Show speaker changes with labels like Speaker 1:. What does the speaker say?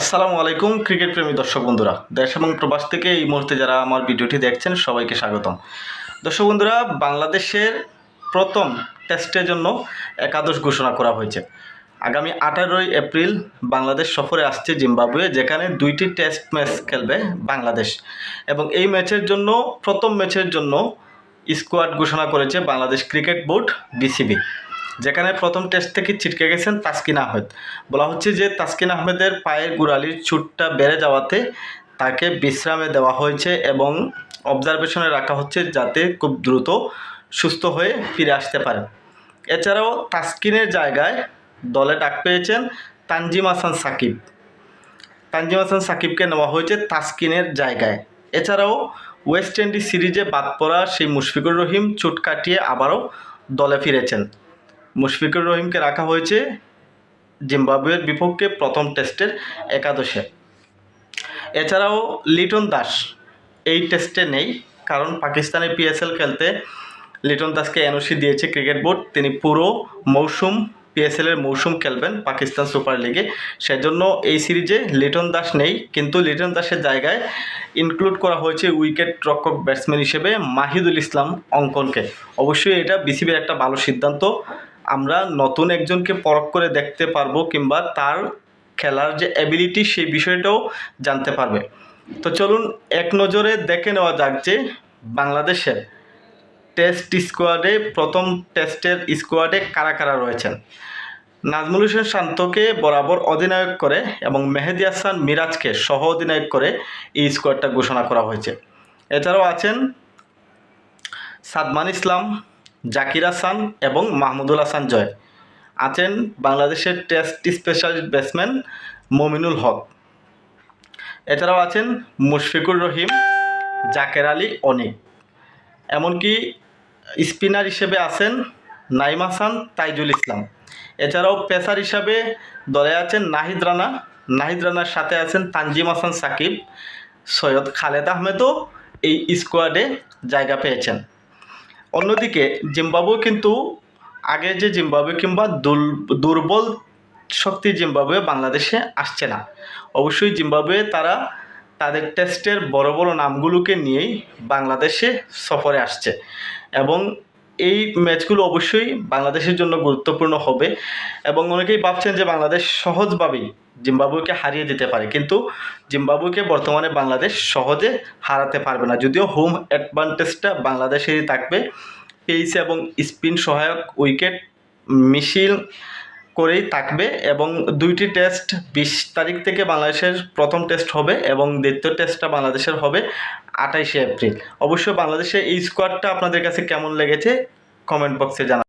Speaker 1: আসসালামু আলাইকুম, ক্রিকেট প্রেমী দর্শক বন্ধুরা। দেশ এবং প্রবাস থেকে এই মুহূর্তে যারা আমার ভিডিওটি দেখছেন, সবাইকে স্বাগতম। দর্শক বন্ধুরা, বাংলাদেশের প্রথম টেস্টের জন্য একাদশ ঘোষণা করা হয়েছে। আগামী আঠারোই এপ্রিল বাংলাদেশ সফরে আসছে জিম্বাবুয়ে, যেখানে দুইটি টেস্ট ম্যাচ খেলবে বাংলাদেশ। এবং এই ম্যাচের জন্য, প্রথম ম্যাচের জন্য স্কোয়াড ঘোষণা করেছে বাংলাদেশ ক্রিকেট বোর্ড, বিসিবি। যেখানে প্রথম টেস্ট থেকে ছিটকে গেছেন তাসকিন আহমেদ। বলা হচ্ছে যে তাসকিন আহমেদের পায়ের গোড়ালির ছুটটা বেড়ে যাওয়াতে তাকে বিশ্রামে দেওয়া হয়েছে এবং অবজারভেশনে রাখা হচ্ছে যাতে খুব দ্রুত সুস্থ হয়ে ফিরে আসতে পারে এছাড়াও তাসকিনের জায়গায় দলে ডাক পেয়েছেন তানজিম হাসান সাকিব। তানজিম হাসান সাকিবকে নেওয়া হয়েছে তাসকিনের জায়গায়। এছাড়াও ওয়েস্ট ইন্ডিজ সিরিজে বাদ পড়া সেই মুশফিকুর রহিম চোট কাটিয়ে আবারও দলে ফিরেছেন। মুশফিকুর রহিমকে রাখা হয়েছে জিম্বাবুয়ের বিপক্ষে প্রথম টেস্টের একাদশে। এছাড়াও লিটন দাস এই টেস্টে নেই, কারণ পাকিস্তানের পিএসএল খেলতে লিটন দাসকে এনওসি দিয়েছে ক্রিকেট বোর্ড। তিনি পুরো মৌসুম পিএসএলের মৌসুম খেলবেন পাকিস্তান সুপার লিগে। সেজন্য এই সিরিজে লিটন দাস নেই, কিন্তু লিটন দাসের জায়গায় ইনক্লুড করা হয়েছে উইকেট রক্ষক ব্যাটসম্যান হিসেবে মাহিদুল ইসলাম অঙ্কনকে। অবশ্যই এটা বিসিবির একটা ভালো সিদ্ধান্ত। আমরা নতুন একজনকে পরখ করে দেখতে পারব কিংবা তার খেলার যে অ্যাবিলিটি সেই বিষয়টাও জানতে পারবে। তো চলুন এক নজরে দেখে নেওয়া যাক যে বাংলাদেশের টেস্ট স্কোয়াডে প্রথম টেস্টের স্কোয়াডে কারা কারা রয়েছেন। নাজমুল হোসেন শান্তকে বরাবর অধিনায়ক করে এবং মেহেদি হাসান মিরাজকে সহ অধিনায়ক করে এই স্কোয়াডটা ঘোষণা করা হয়েছে। এছাড়াও আছেন সাদমান ইসলাম জাকির হাসান এবং মাহমুদুল হাসান জয়। আছেন বাংলাদেশের test specialist batsman Mominul Haque. এছাড়াও আছেন মুশফিকুর রহিম, জাকের আলী অনিক। এমনকি স্পিনার হিসেবে আছেন নাইম হাসান তাইজুল ইসলাম। এছাড়াও পেসার হিসাবে দলে আছেন নাহিদ রানা। নাহিদ রানার সাথে আছেন তানজিম হাসান সাকিব। সৈয়দ খালেদ আহমেদও এই স্কোয়াডে জায়গা পেয়েছেন। অন্যদিকে জিম্বাবু কিন্তু আগে যে জিম্বাবু কিংবা দুর্বল শক্তি জিম্বাবুয়ে বাংলাদেশে আসছে না। অবশ্যই জিম্বাবুয়ে তারা তাদের টেস্টের বড় বড় নামগুলোকে নিয়েই বাংলাদেশে সফরে আসছে এবং এই ম্যাচগুলো অবশ্যই বাংলাদেশের জন্য গুরুত্বপূর্ণ হবে এবং অনেকেই ভাবছেন যে বাংলাদেশ সহজভাবেই জিম্বাবুকে হারিয়ে দিতে পারে। কিন্তু জিম্বাবুকে বর্তমানে বাংলাদেশ সহজে হারাতে পারবে না। যদিও হোম অ্যাডভান্টেজটা বাংলাদেশেরই থাকবে। পেস এবং স্পিন সহায়ক উইকেট মিছিল করেই থাকবে এবং দুইটি টেস্ট বিশ তারিখ থেকে বাংলাদেশের প্রথম টেস্ট হবে এবং দ্বিতীয় টেস্টটা বাংলাদেশের হবে আঠাইশে এপ্রিল। অবশ্য বাংলাদেশের এই স্কোয়াডটা আপনাদের কাছে কেমন লেগেছে? কমেন্ট বক্সে জানা